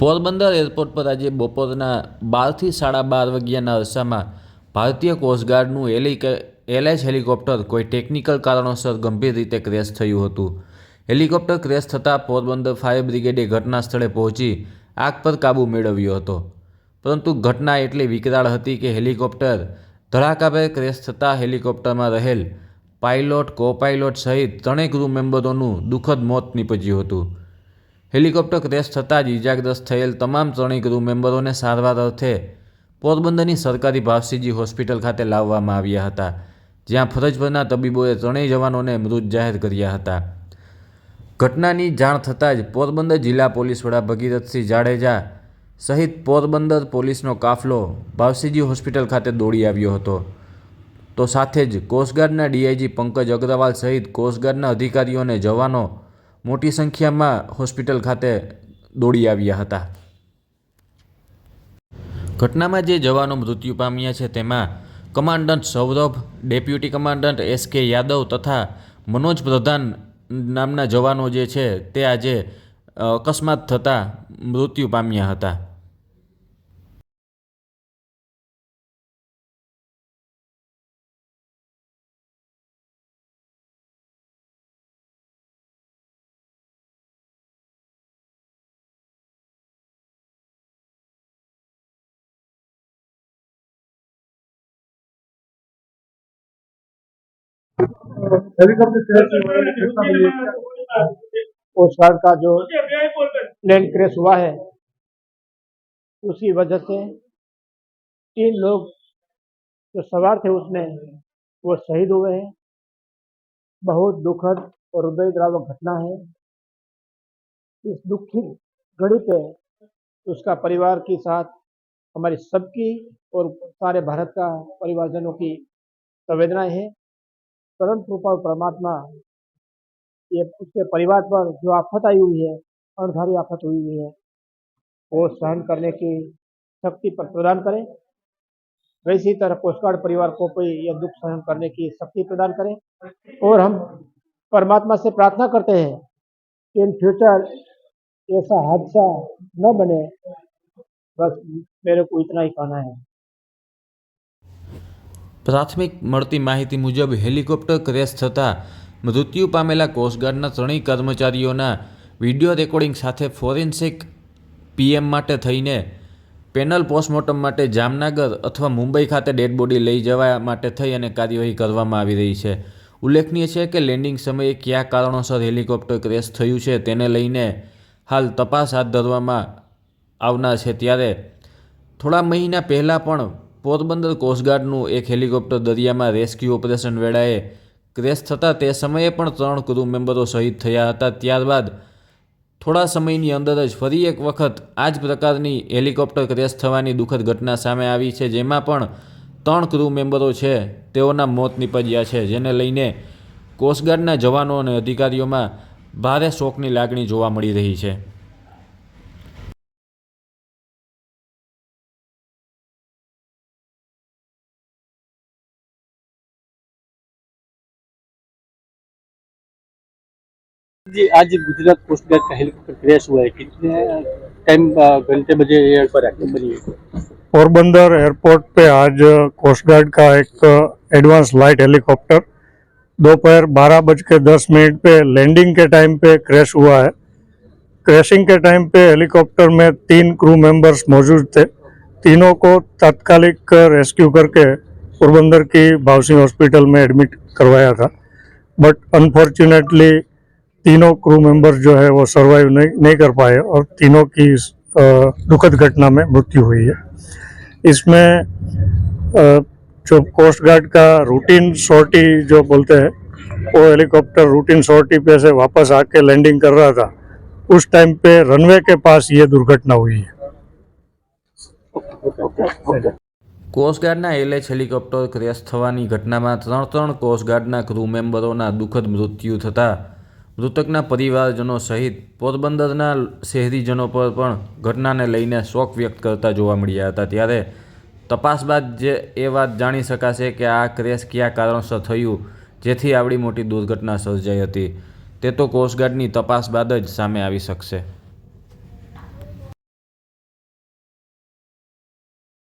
Porbandar airport પર આજે બપોરના બારથી સાડા બાર વાગ્યાના અરસામાં ભારતીય કોસ્ટગાર્ડનું હેલિકે એલએચ હેલિકોપ્ટર કોઈ ટેકનિકલ કારણોસર ગંભીર રીતે ક્રેશ થયું હતું. હેલિકોપ્ટર ક્રેશ થતાં પોરબંદર ફાયર બ્રિગેડે ઘટના સ્થળે પહોંચી આગ પર કાબૂ મેળવ્યો હતો. પરંતુ ઘટના એટલી વિકરાળ હતી કે હેલિકોપ્ટર ધડાકાભેર ક્રેશ થતાં હેલિકોપ્ટરમાં રહેલ પાઇલોટ કો પાઇલોટ સહિત ત્રણેય ક્રૂ મેમ્બરોનું દુઃખદ મોત નીપજ્યું હતું. હેલિકોપ્ટર ક્રેશ થતાં જ ઇજાગ્રસ્ત થયેલ તમામ ત્રણેય ક્રૂ મેમ્બરોને સારવાર અર્થે પોરબંદરની સરકારી ભાવસીજી હોસ્પિટલ ખાતે લાવવામાં આવ્યા હતા, જ્યાં ફરજ પરના તબીબોએ ત્રણેય જવાનોને મૃત જાહેર કર્યા હતા. ઘટનાની જાણ થતાં જ પોરબંદર જિલ્લા પોલીસ વડા ભગીરથસિંહ જાડેજા સહિત પોરબંદર પોલીસનો કાફલો ભાવસીજી હોસ્પિટલ ખાતે દોડી આવ્યો હતો. તો સાથે જ કોસ્ટગાર્ડના ડીઆઈજી પંકજ અગ્રવાલ સહિત કોસ્ટગાર્ડના અધિકારીઓ અને જવાનો મોટી સંખ્યામાં હોસ્પિટલ ખાતે દોડી આવ્યા હતા. ઘટનામાં જે જવાનો મૃત્યુ પામ્યા છે તેમાં commandant Saurabh, deputy commandant S K Yadav તથા મનોજ પ્રધાન નામના જવાનો જે છે તે આજે અકસ્માત થતાં મૃત્યુ પામ્યા હતા. गार्ड का जो प्लेन क्रेश हुआ है उसी वजह से तीन लोग जो सवार थे उसमें वो शहीद हुए हैं। बहुत दुखद और हृदय द्रावक घटना है। इस दुख घड़ी पे उसका परिवार के साथ हमारी सबकी और सारे भारत का परिवारजनों की संवेदनाएँ हैं। परम कृपा परमात्मा ये उसके परिवार पर जो आफत आई हुई है अणधारी आफत हुई हुई है, वो सहन करने की शक्ति पर प्रदान करें। वैसी तरह कोस्ट गार्ड परिवार को भी यह दुख सहन करने की शक्ति प्रदान करें। और हम परमात्मा से प्रार्थना करते हैं कि इन फ्यूचर ऐसा हादसा न बने। बस मेरे को इतना ही कहना है। પ્રાથમિક મળતી માહિતી મુજબ હેલિકોપ્ટર ક્રેશ થતાં મૃત્યુ પામેલા કોસ્ટગાર્ડના ત્રણેય કર્મચારીઓના વીડિયો રેકોર્ડિંગ સાથે ફોરેન્સિક પીએમ માટે થઈને પેનલ પોસ્ટમોર્ટમ માટે જામનગર અથવા મુંબઈ ખાતે ડેડ બોડી લઈ જવા માટે થઈ અને કાર્યવાહી કરવામાં આવી રહી છે. ઉલ્લેખનીય છે કે લેન્ડિંગ સમયે કયા કારણોસર હેલિકોપ્ટર ક્રેશ થયું છે તેને લઈને હાલ તપાસ હાથ ધરવામાં આવનાર છે. ત્યારે થોડા મહિના પહેલાં પણ પોરબંદર કોસ્ટગાર્ડનું એક હેલિકોપ્ટર દરિયામાં રેસ્ક્યુ ઓપરેશન વેળાએ ક્રેશ થતાં તે સમયે પણ ત્રણ ક્રૂ મેમ્બરો શહીદ થયા હતા. ત્યારબાદ થોડા સમયની અંદર જ ફરી એક વખત આ જ પ્રકારની હેલિકોપ્ટર ક્રેશ થવાની દુઃખદ ઘટના સામે આવી છે, જેમાં પણ ત્રણ ક્રૂ મેમ્બરો છે, તેઓના મોત નીપજ્યા છે, જેને લઈને કોસ્ટગાર્ડના જવાનો અને અધિકારીઓમાં ભારે શોકની લાગણી જોવા મળી રહી છે. जी, आज गुजरात कोस्ट गार्ड का हेलीकॉप्टर क्रैश हुआ है। कितने टाइम घंटे बजे एयर पर एक्टिव बनी है? पोरबंदर एयरपोर्ट पे आज कोस्ट गार्ड का एक एडवांस लाइट हेलीकॉप्टर दोपहर बारह बज के दस मिनट पे लैंडिंग के टाइम पे क्रैश हुआ है। क्रैशिंग के टाइम पे हेलीकॉप्टर में तीन क्रू मेंबर्स मौजूद थे। तीनों को तात्कालिक रेस्क्यू करके पोरबंदर की भावसिंह हॉस्पिटल में एडमिट करवाया था। बट अनफॉर्चुनेटली तीनों क्रू मेंबर जो है वो सरवाइव नहीं नहीं कर पाए और तीनों की इस, अ, दुखद घटना में मृत्यु हुई है इसमें अ, जो कोस्ट गार्ड का रूटीन सॉर्टी जो बोलते हैं वो हेलीकॉप्टर रूटीन सॉर्टी पे से वापस आके लैंडिंग कर रहा था उस टाइम पे रनवे के पास ये दुर्घटना हुई है કોસ્ટગાર્ડના એલએચ હેલિકોપ્ટર ક્રેશ થવાની ઘટનામાં ત્રણ ત્રણ કોસ્ટગાર્ડના ક્રૂ મેમ્બરોના દુઃખદ મૃત્યુ થતાં મૃતકના પરિવારજનો સહિત પોરબંદરના શહેરીજનો પર પણ ઘટનાને લઈને શોક વ્યક્ત કરતા જોવા મળ્યા હતા. ત્યારે તપાસ બાદ જે એ વાત જાણી શકાશે કે આ ક્રેશ કયા કારણસર થયું, જેથી આવડી મોટી દુર્ઘટના સર્જાઈ હતી. તે તો કોસ્ટગાર્ડની તપાસ બાદ જ સામે આવી શકશે.